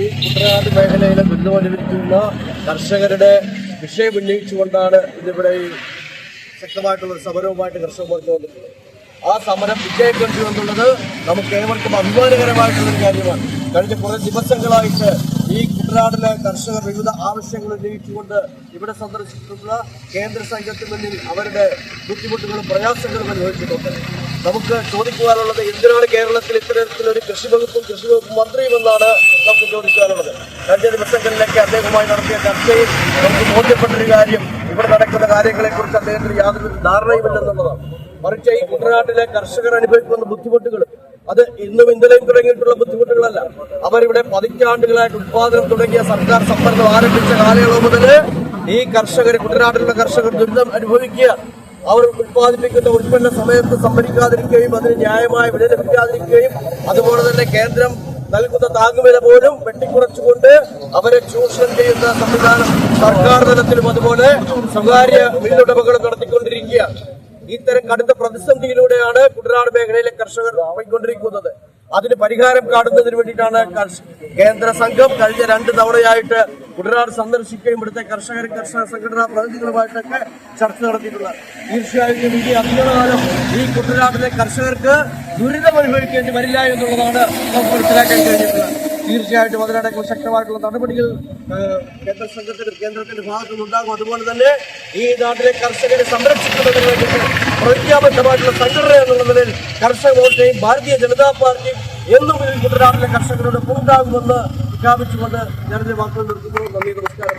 ഈ കുട്ടനാട് മേഖലയിലെ ദുരിതമനുഭവിക്കുന്ന കർഷകരുടെ വിഷയം ഉന്നയിച്ചുകൊണ്ടാണ് ഇതിവിടെ ഈ ശക്തമായിട്ടുള്ള സമരവുമായിട്ട് കർഷകർ വന്നിട്ടുള്ളത്. ആ സമരം വിജയിക്കേണ്ടി എന്നുള്ളത് നമുക്ക് ഏവർക്കും അഭിമാനകരമായിട്ടുള്ള ഒരു കാര്യമാണ്. കഴിഞ്ഞ കുറേ ദിവസങ്ങളായിട്ട് ഈ കുട്ടനാട്ടിലെ കർഷകർ വിവിധ ആവശ്യങ്ങൾ ഉന്നയിച്ചുകൊണ്ട് ഇവിടെ സന്ദർശിച്ചിട്ടുള്ള കേന്ദ്ര സംഘത്തിന് മുന്നിൽ അവരുടെ ബുദ്ധിമുട്ടുകളും പ്രയാസങ്ങളും അനുഭവിച്ചിട്ടുണ്ട്. നമുക്ക് ചോദിക്കുവാനുള്ളത് എന്തിനാണ് കേരളത്തിൽ ഇത്തരത്തിലൊരു കൃഷി വകുപ്പും കൃഷി വകുപ്പ് മന്ത്രിയും എന്നാണ് നമുക്ക് ചോദിക്കാനുള്ളത് കഴിഞ്ഞ ദിവസങ്ങളിലേക്ക് അദ്ദേഹവുമായി നടത്തിയ ചർച്ചയിൽ നമുക്ക് ബോധ്യപ്പെട്ടൊരു കാര്യം ഇവിടെ നടക്കുന്ന കാര്യങ്ങളെക്കുറിച്ച് അദ്ദേഹത്തിന് യാതൊരു ധാരണയുമില്ലെന്നുള്ളതാണ്. മറിച്ച് ഈ കുട്ടനാട്ടിലെ കർഷകർ അനുഭവിക്കുന്ന ബുദ്ധിമുട്ടുകൾ അത് ഇന്നും ഇന്നലെയും തുടങ്ങിയിട്ടുള്ള ബുദ്ധിമുട്ടുകളല്ല. അവരിവിടെ പതിറ്റാണ്ടുകളായിട്ട് ഉത്പാദനം തുടങ്ങിയ സർക്കാർ സംഭരണം ആരംഭിച്ച കാലയളവ് മുതൽ ഈ കർഷകർ കുട്ടനാട്ടിലുള്ള കർഷകർ ദുരിതം അനുഭവിക്കുക അവർ ഉത്പാദിപ്പിക്കുന്ന ഉൽപ്പന്ന സമയത്ത് സംഭരിക്കാതിരിക്കുകയും അതിന് ന്യായമായ വില ലഭിക്കാതിരിക്കുകയും അതുപോലെ തന്നെ കേന്ദ്രം നൽകുന്ന താങ്ങുവില പോലും വെട്ടിക്കുറച്ചുകൊണ്ട് അവരെ ചൂഷണം ചെയ്യുന്ന സംവിധാനം സർക്കാർ തലത്തിലും അതുപോലെ സ്വകാര്യ വീടുടമകളും നടത്തിക്കൊണ്ടിരിക്കുകയാണ്. ഇത്തരം കടുത്ത പ്രതിസന്ധിയിലൂടെയാണ് കുട്ടനാട് മേഖലയിലെ കർഷകർ പോയിക്കൊണ്ടിരിക്കുന്നത്. അതിന് പരിഹാരം കാണുന്നതിന് വേണ്ടിയിട്ടാണ് കേന്ദ്ര സംഘം കഴിഞ്ഞ രണ്ട് തവണയായിട്ട് കുട്ടനാട് സന്ദർശിക്കുകയും ഇവിടുത്തെ കർഷകർ കർഷക സംഘടനാ പ്രതിനിധികളുമായിട്ടൊക്കെ ചർച്ച നടത്തിയിട്ടുള്ളത്. തീർച്ചയായും ഇനി അധികകാലം ഈ കുട്ടനാട്ടിലെ കർഷകർക്ക് ദുരിതം അനുഭവിക്കേണ്ടി വരില്ല എന്നുള്ളതാണ് നമുക്ക് മനസ്സിലാക്കാൻ കഴിഞ്ഞിട്ടുള്ളത്. തീർച്ചയായിട്ടും അതിനടക്കം ശക്തമായിട്ടുള്ള നടപടികൾ കേന്ദ്ര സംഘത്തിന്റെ കേന്ദ്രത്തിന്റെ ഭാഗത്തു നിന്നുണ്ടാകും അതുപോലെ തന്നെ ഈ നാട്ടിലെ കർഷകരെ സംരക്ഷിക്കുന്നതിന് വേണ്ടിയിട്ട് പ്രതിജ്ഞാബദ്ധമായിട്ടുള്ള സംഘടന എന്നുള്ള നിലയിൽ കർഷക മോർച്ചയും ഭാരതീയ ജനതാ പാർട്ടിയും എന്നും ഇതിൽ കുട്ടനാട്ടിലെ കർഷകരുടെ ഉണ്ടാകുമെന്ന് പ്രഖ്യാപിച്ചുകൊണ്ട് ഞാനിത് വാക്കുകൾ നിർത്തുന്നു. നന്ദി നമസ്കാരം.